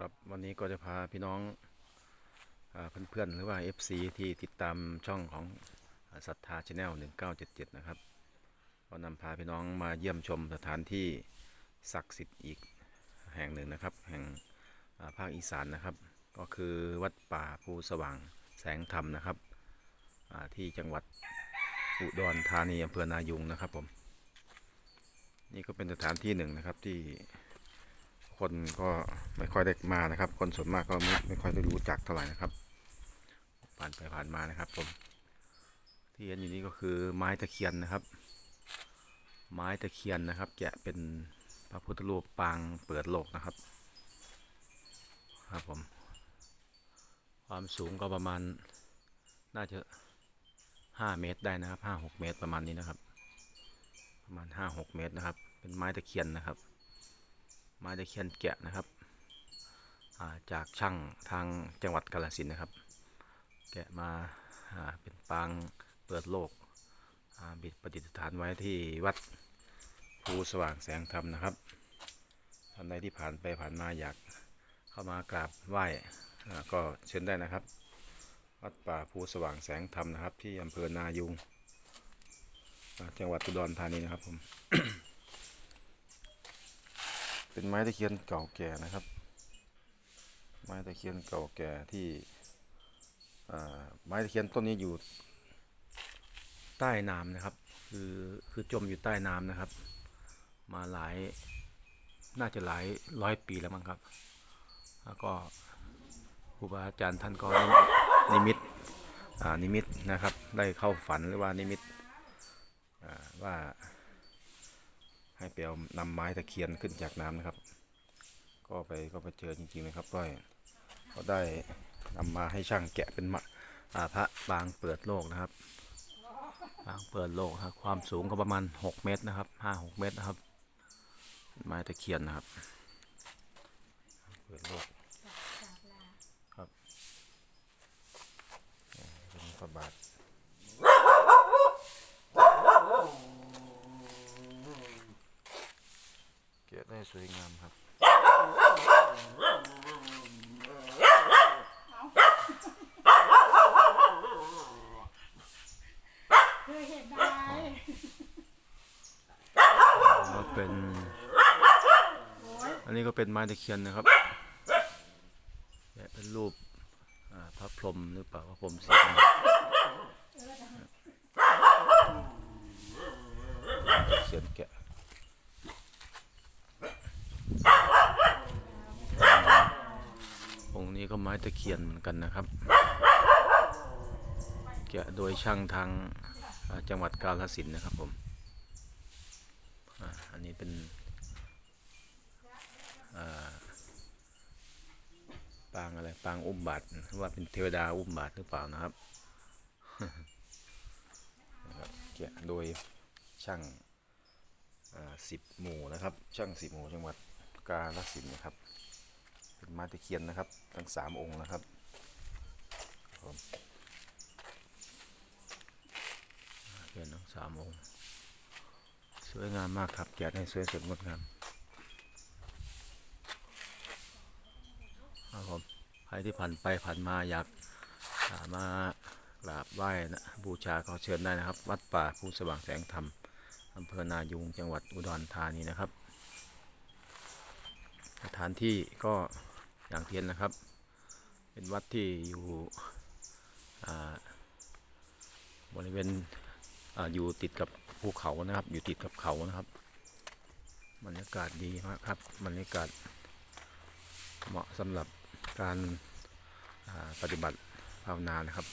ครับวันนี้ก็จะพาพี่น้องเพื่อนๆหรือว่า FC ที่ติดตามช่องของศรัทธาชาแนล1977 นะครับ ก็นำพาพี่น้องมาเยี่ยมชมสถานที่ศักดิ์สิทธิ์อีกแห่งหนึ่งนะครับ แห่งาภาคอีสานนะครับ ก็คือวัดป่าภูสว่างแสงธรรมนะครับที่จังหวัดอุดรธานีอำเภอนายุงนะครับผม นี่ก็เป็นสถานที่หนึ่งนะครับที่ คนก็ไม่ค่อยได้มานะครับ คนส่วนมากก็ไม่ไม่ค่อยได้รู้จักเท่าไหร่นะครับผ่านไปผ่านมานะครับผมที่เห็นอยู่นี้ก็คือไม้ตะเคียนนะครับ ไม้ตะเคียนนะครับ แกะเป็นพระพุทธรูปปางเปิดโลกนะครับครับผมความสูงก็ประมาณน่าจะห้าเมตรได้นะครับห้าหกเมตรประมาณนี้นะครับ ประมาณห้าหกเมตรนะครับ เป็นไม้ตะเคียนนะครับ ไม้ตะเคียนแกะนะครับาจากช่างทางจังหวัดกาฬสินนะครับ แกะมาาเป็นปางเปิดโลกบิดประดิษฐานไว้ที่วัดภูสว่างแสงธรรมนะครับท่านใดที่ผ่านไปผ่านมาอยากเข้ามากราบไหว้ก็เชิญได้นะครับ วัดป่าภูสว่างแสงธรรมนะครับ ที่อำเภอนายุงจังหวัดอุดรธานีนะครับผม เป็นไม้ตะเคียนเก่าแก่นะครับ ไม้ตะเคียนเก่าแก่ที่ไม้ตะเคียนต้นนี้อยู่ใต้น้ำนะครับ คือคือจมอยู่ใต้น้ำนะครับ มาหลายน่าจะหลายร้อยปีแล้วมั้งครับ แล้วก็ครูบาอาจารย์ท่านก็นิมิตนิมิตนะครับ ได้เข้าฝันหรือว่านิมิตว่า ให้ไปเอานำไม้ตะเคียนขึ้นจากน้ำนะครับ ก็ไปก็ไปเจอจริงๆนะครับก็ก็ได้นำมาให้ช่างแกะเป็นมะอ่าพระปางเปิดโลกนะครับปางเปิดโลกครับความสูงก็ประมาณ 6 เมตรนะครับ5 6เมตรนะครับไม้ตะเคียนนะครับเปิดโลกครับอ่าเป็นพระบาท เกะได้ สวยงามครับ เคยเห็นได้ก็เป็นอันนี้ก็เป็นไม้ตะเคียนนะครับแกะเป็นรูปอ่าพระพรหมหรือเปล่าพระพรหมสีดำเคียนแกะองค์นี้ก็ ไม้ตะเคียนเหมือนกันนะครับ แกะโดยช่างทางจังหวัดกาฬสินนะครับผมอันนี้เป็นปางอะไรปางอุ้มบาทว่าเป็นเทวดาอุ้มบาทหรือเปล่านะครับแกะโดยช่างสิบหมู่นะครับ ช่างสิบหมู่จังหวัดกาฬสินนะครับ เป็นไม้ตะเคียนนะครับ ทั้งสามองค์นะครับครับเขียนทั้งสามองค์ สวยงามมากครับแกะให้สวยสดงดงามครับผมใครที่ผ่านไปผ่านมาอยากามากราบไหว้นะบูชาก็เชิญได้นะครับ วัดป่าภูสว่างแสงธรรมอำเภอนายุงจังหวัดอุดรธานีนะครับ สถานที่ก็ อย่างเทียนนะครับ เป็นวัดที่อยู่บริเวณออยู่ติดกับภูเขานะครับ อยู่ติดกับเขานะครับบรรยากาศดีมากครับบรรยากาศเหมาะสำหรับการปฏิบัติภาวนานะครับ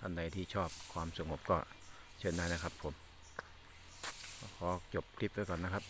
ท่านใดที่ชอบความสงบก็เชิญได้นะครับผม ขอจบคลิปไว้ก่อนนะครับ